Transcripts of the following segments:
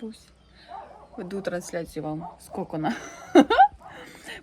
Пусть. Веду трансляцію вам з кокона.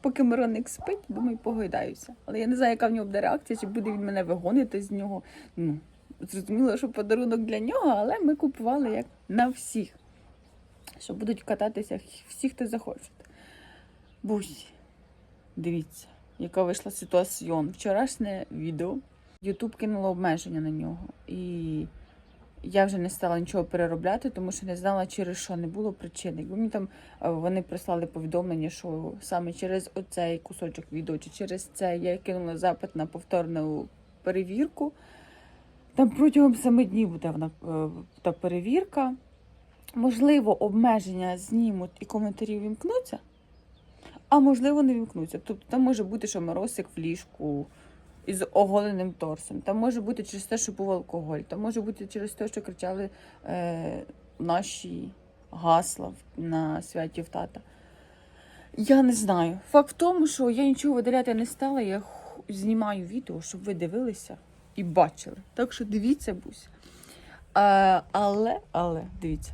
Поки Мироник спить, думаю, погойдаюся. Але я не знаю, яка в нього буде реакція, чи буде він мене вигонити з нього. Ну, зрозуміло, що подарунок для нього, але ми купували як на всіх. Що будуть кататися всі, хто захоче. Бусь, дивіться, яка вийшла ситуація. Вчорашнє відео. Ютуб кинуло обмеження на нього. І я вже не стала нічого переробляти, тому що не знала, через що не було причини. Якби мені там е, вони прислали повідомлення, що саме через оцей кусочок відео чи через це я кинула запит на повторну перевірку. Там протягом семи днів буде вона е, та перевірка. Можливо, обмеження знімуть і коментарі вімкнуться, а можливо, не вімкнуться. Тобто там може бути, що моросик в ліжку із оголеним торсом. Там може бути через те, що був алкоголь. Там може бути через те, що кричали е, наші гасла на святі в тата. Я не знаю. Факт в тому, що я нічого видаляти не стала. Я знімаю відео, щоб ви дивилися і бачили. Так що дивіться, бусь. А, але, але, дивіться,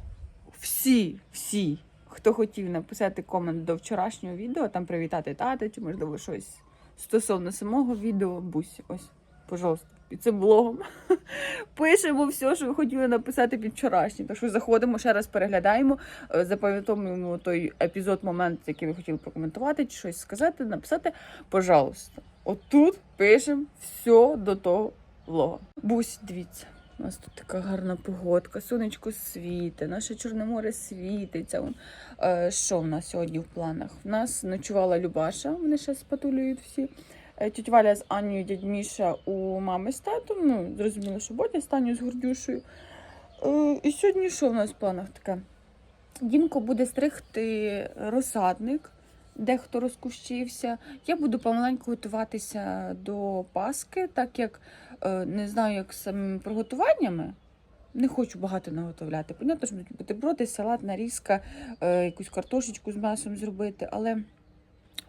всі, всі, хто хотів написати комент до вчорашнього відео, там привітати тата, чи можливо щось стосовно самого відео, бусь, ось, пожалуйста, під цим блогом. Пишемо все, що ви хотіли написати під вчорашнім. Так що заходимо, ще раз переглядаємо, е, запам'ятовуємо той епізод, момент, який ви хотіли прокоментувати, чи щось сказати, написати. Пожалуйста. Отут пишемо все до того влога. Бусь, дивіться. У нас тут така гарна погодка, сонечко світить, наше Чорне море світиться. Е, що в нас сьогодні в планах? В нас ночувала Любаша, вони ще спатулюють всі. Е, Тетя Валя з Анею, дядь Міша у мами з татом. Ну, зрозуміло, що Бодя з Таню з Гордюшею. Е, і сьогодні що в нас в планах таке? Дімко буде стригти розсадник, дехто розкущився. Я буду помаленьку готуватися до Паски, так як не знаю, як з самими приготуваннями. Не хочу багато наготовляти. Понятно, що будуть бутерброди, салат, нарізка, е, якусь картошечку з м'ясом зробити, але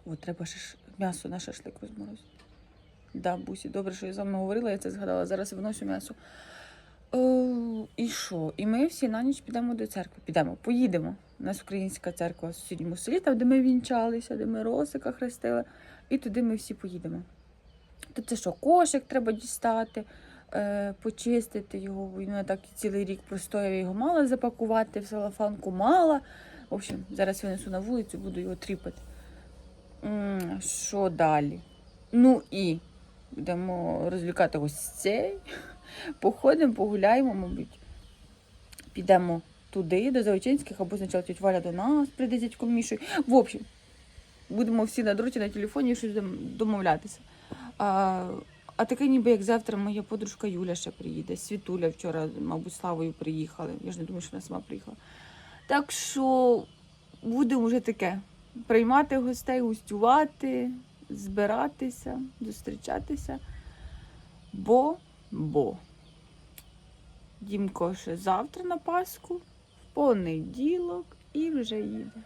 от треба ж м'ясо на шашлик розморозити. Да, бусі, добре, що я з вами говорила, я це згадала. Зараз я виносю м'ясо. Е, і що? І ми всі на ніч підемо до церкви. Підемо, поїдемо. У нас українська церква в сусідньому селі, там, де ми вінчалися, де ми росика хрестили. І туди ми всі поїдемо. То це що, кошик треба дістати, е, почистити його. Він так цілий рік простояв, його мала запакувати, в салафанку мала. В общем, зараз винесу на вулицю, буду його тріпати. Що далі? Ну і будемо розвлікати гостей. Походимо, погуляємо, мабуть. Підемо туди, до Заводчинських, або спочатку тетя Валя до нас прийде дядьком Мішою. В общем, будемо всі на дроті на телефоні щось домовлятися. А, а таке ніби як завтра моя подружка Юля ще приїде. Світуля вчора, мабуть, Славою приїхали. Я ж не думаю, що вона сама приїхала. Так що будемо вже таке приймати гостей, гостювати, збиратися, зустрічатися. Бо, бо. Дімко ще завтра на Пасху, в понеділок і вже їде.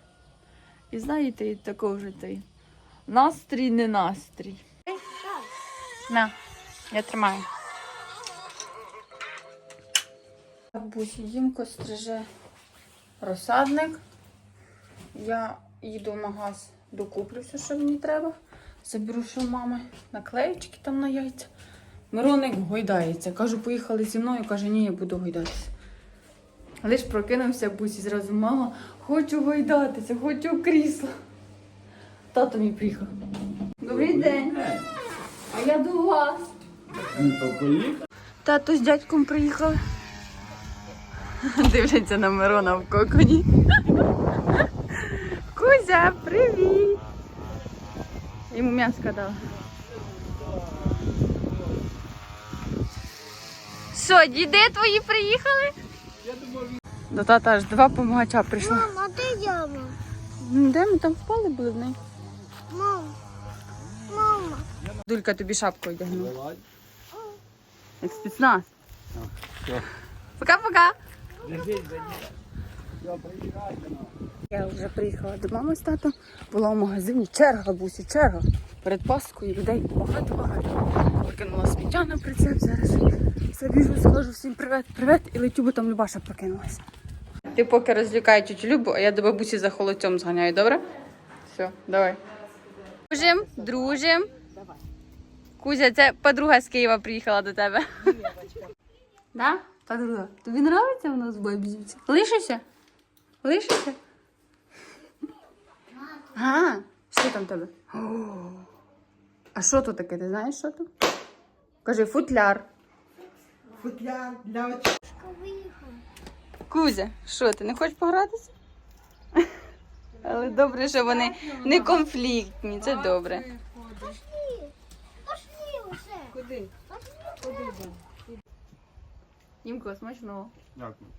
І знаєте, і вже той настрій, не настрій. На, я тримаю. Бабусі, Дімко стриже розсадник. Я їду в магаз, докуплю все, що мені треба. Заберу, що в мами наклеїчки там на яйця. Мироник гойдається. Кажу, поїхали зі мною. Каже, ні, я буду гойдатися. Лиш прокинувся бусі зразу, мама, хочу гойдатися, хочу крісло. Тато мій приїхав. Добрий день. А я до вас. Ну. Тато з дядьком приїхали. Дивляться на Мирона в коконі. Кузя, привіт! Йому м'яска дала. Що, діди твої приїхали? До тата аж два помагача прийшло. Мама, де яма? Де ми там впали були в неї? Мама. Дулька тобі шапку. Давай. Як спецназ. Пока-пока. Я вже приїхала до мами з татом, була в магазині, черга, бусі, черга. Перед Паскою людей багато-багато. Викинула сміття на прицеп зараз. Забіжу, скажу всім привет, привет, і летю, бо там Любаша прокинулася. Ти поки розлікай тютю Любу, а я до бабусі за холодцем зганяю, добре? Все, давай. Дружим, дружим. Кузя, це подруга з Києва приїхала до тебе. Да? Подруга. Тобі подобається у нас в бабзівці? Лишишся? Лишишся? А, що там в тебе? О, А що тут таке? Ти знаєш, що тут? Кажи, футляр. Футляр для очей. Кузя, що ти не хочеш погратися? Але добре, що вони не конфліктні, це добре. Уже. Куди? Дімко, смачного. Дякую.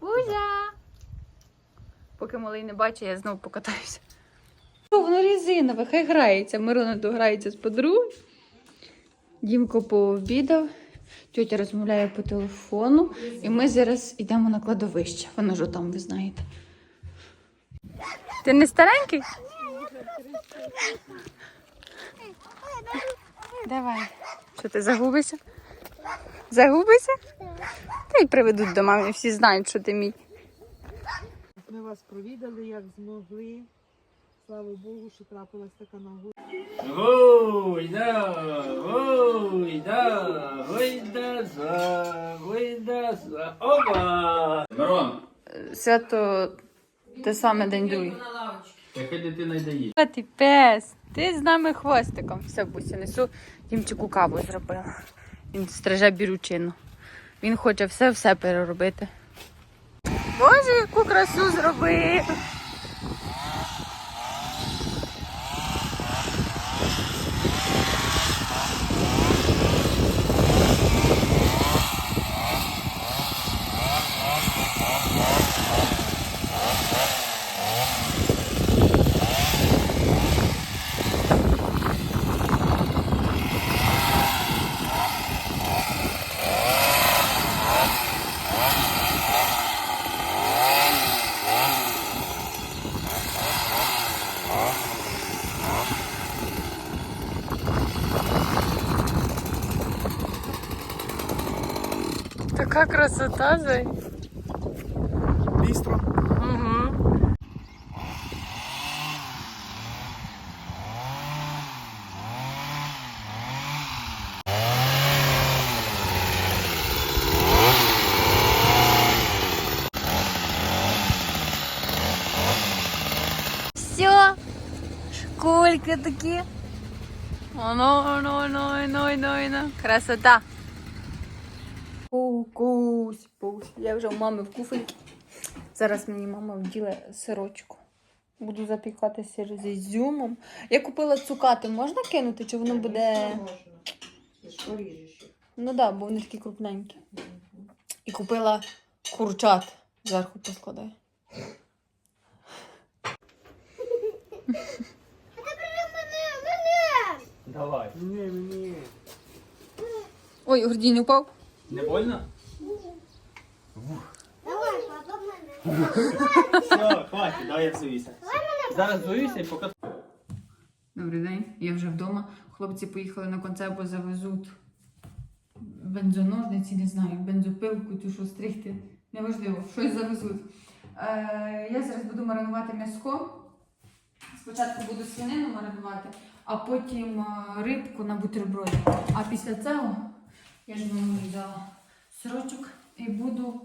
Кузя! Поки малий не бачить, я знову покатаюся. О, воно резинове, хай грається. Мирона дограється з подругою. Дімко пообідав, тьотя розмовляє по телефону, і ми зараз йдемо на кладовище. Воно ж там, ви знаєте. Ти не старенький? Давай. Що ти загубишся? Загубишся? Та й приведуть до мами, всі знають, що ти мій. Ми вас провідали, як змогли. Слава Богу, що трапилась така нагода. Гойда, гойда, гойда за, гойда за. Опа! Мирон, Свято те саме день другий. Яка дитина їсти? А ти пес, ти з нами хвостиком. Все, буся, несу Дімчику каву зробила. Він стриже біручину. Він хоче все-все переробити. Боже, яку красу зробив! Красота, Зай. Бістро. Угу. Все, школька такі. Оно, оно, оно, оно, оно, оно. Красота. Кукусь, пусь. Я вже у мами в куфельки. Зараз мені мама вділа сирочку. Буду запікати сир з ізюмом. Я купила цукати, можна кинути, чи воно буде. Ну так, да, бо вони такі крупненькі. І купила курчат. Зверху поскладаю. Давай. Ні, ні. Ой, Гордій не упав. Не больно? Давай, папа, мене. Хватить, давай я взуюся. Зараз взуюся і поки. Добрий день, я вже вдома. Хлопці поїхали на концерт, бо завезуть бензоножниці, не знаю, бензопилку, цю що стригти. Неважливо, щось завезуть. Е, я зараз буду маринувати м'яско. Спочатку буду свинину маринувати, а потім е, рибку на бутерброді. А після цього я ж вам взяла сирочок і буду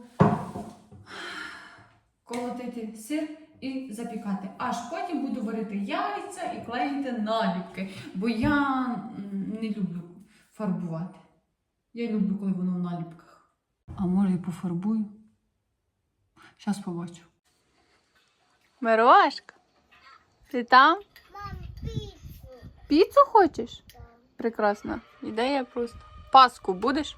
колотити сир і запікати. Аж потім буду варити яйця і клеїти наліпки. Бо я не люблю фарбувати. Я люблю, коли воно в наліпках. А може і пофарбую? Зараз побачу. Мирошка, ти там? Мам, піцу. Піцу хочеш? Прекрасна. Ідея просто. Паску будеш?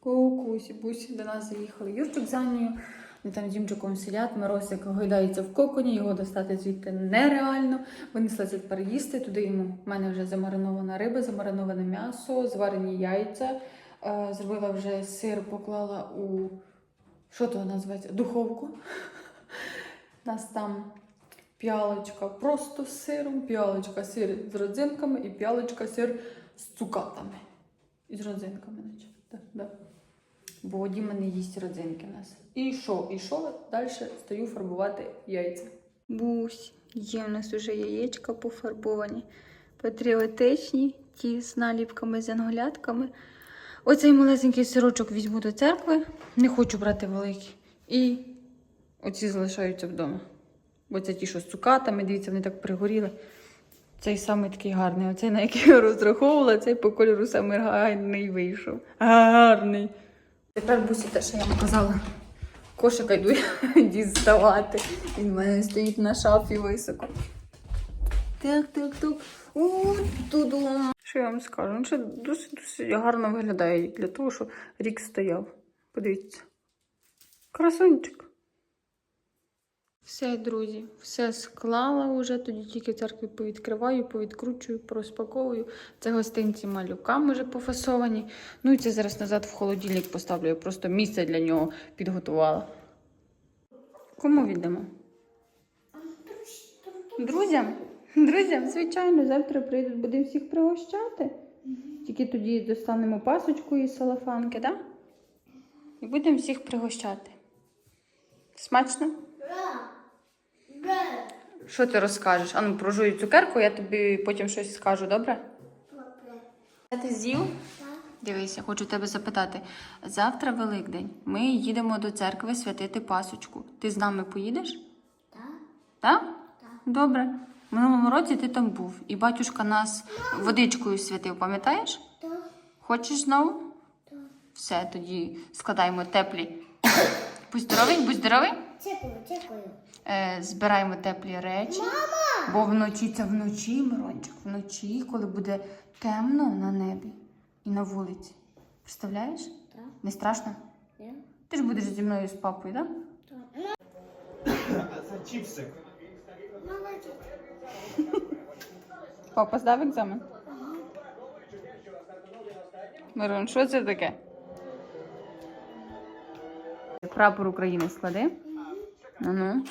Кукусі, бусі до нас заїхали. Юрчик за нею. Вони там з Дімчиком сидять, Миросик гойдається в коконі, його достати звідти нереально. Вони слазять переїсти. Туди йому в мене вже замаринована риба, замариноване м'ясо, зварені яйця. Е, Зробила вже сир, поклала у що то називається? Духовку. У нас там п'ялочка просто з сиром, п'ялочка сир з родзинками і п'ялочка сир з цукатами. І з родзинками, наче. Так, да. Бо Діма не їсть родзинки у нас. І що? І що? Далі стою фарбувати яйця. Бусь, є в нас уже яєчка пофарбовані, патріотичні, ті з наліпками з янголятками. Оцей малесенький сирочок візьму до церкви, не хочу брати великий. І оці залишаються вдома. Бо це ті, що з цукатами, дивіться, вони так пригоріли. Цей саме такий гарний. Оцей, на який я розраховувала, цей по кольору саме гарний вийшов. Гарний. Тепер бусі те, що я вам казала. Кошика йду діставати. Він в мене стоїть на шафі високо. Так, так, так. Туду. Що я вам скажу? Ну, Це досить, досить гарно виглядає для того, що рік стояв. Подивіться. Красунчик. Все, друзі, все склала вже, тоді тільки церкві повідкриваю, повідкручую, порозпаковую. Це гостинці малюкам вже пофасовані. Ну і це зараз назад в холодильник поставлю. Я просто місце для нього підготувала. Кому віддамо? Друзям? Друзям, звичайно, завтра прийдуть, будемо всіх пригощати. Тільки тоді достанемо пасочку із салафанки, так? Да? І будемо всіх пригощати. Смачно? Що ти розкажеш? Ану, прожую цукерку, я тобі потім щось скажу, добре? Ти з'їв? Дивись, я хочу тебе запитати. Завтра Великдень. Ми їдемо до церкви святити пасочку. Ти з нами поїдеш? Так. Так? Добре. В минулому році ти там був, і батюшка нас водичкою святив, пам'ятаєш? Так. Хочеш знову? Так. Все, тоді складаємо теплі. Будь здоровий, будь здоровий. Дякую, дякую. Е, збираємо теплі речі. Мама! Бо вночі це вночі, Мирончик, вночі, коли буде темно на небі і на вулиці. Представляєш? Так. Не страшно? Ні? Ти ж будеш зі мною з папою, так? Це чіпсик. Папа здав екзамен? Мирон, що це таке? Прапор України склади. Ну-ну.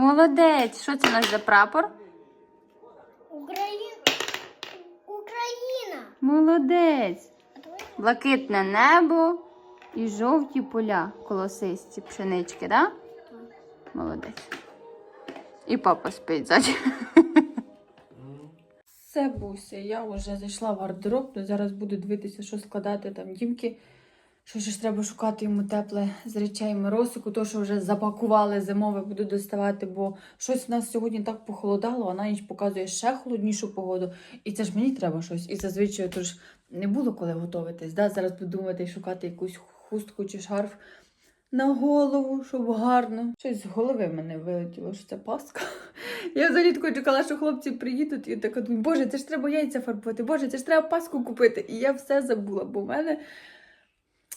Молодець! Що це у нас за прапор? Україна. Україна. Молодець! Блакитне небо і жовті поля колосисті пшенички, да? Молодець. І папа спить ззаді. Все, Буся, я вже зайшла в гардероб, зараз буду дивитися, що складати там дімки. Що ж треба шукати йому тепле з речей моросику, то що вже запакували зимове, буду доставати, бо щось у нас сьогодні так похолодало, а на ніч показує ще холоднішу погоду. І це ж мені треба щось. І зазвичай то ж не було коли готуватись. Да? Зараз буду думати шукати якусь хустку чи шарф на голову, щоб гарно. Щось з голови мене вилетіло, що це Пасха. Я взагалі тако чекала, що хлопці приїдуть, і така думаю, боже, це ж треба яйця фарбувати, боже, це ж треба Пасху купити. І я все забула, бо в мене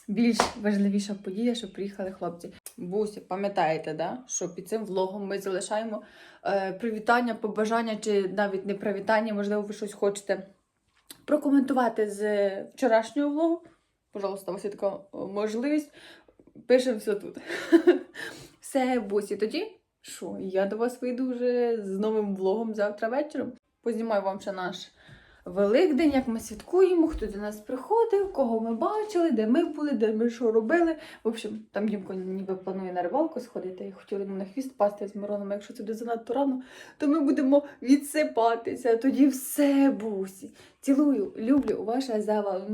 більш важливіша подія, що приїхали хлопці. Бусі, пам'ятаєте, да? що під цим влогом ми залишаємо е, привітання, побажання чи навіть не привітання, можливо, ви щось хочете прокоментувати з вчорашнього влогу. Пожалуйста, у вас є така е, можливість. Пишемо все тут. Все, бусі, тоді що? Я до вас вийду вже з новим влогом завтра вечором. Познімаю вам ще наш Великдень, як ми святкуємо, хто до нас приходив, кого ми бачили, де ми були, де ми що робили. В общем, там Дімко ніби планує на рибалку сходити. і хотіли на хвіст пасти з Мироном. Якщо це буде занадто рано, то ми будемо відсипатися. Тоді все, бусі. Цілую, люблю, ваша зава.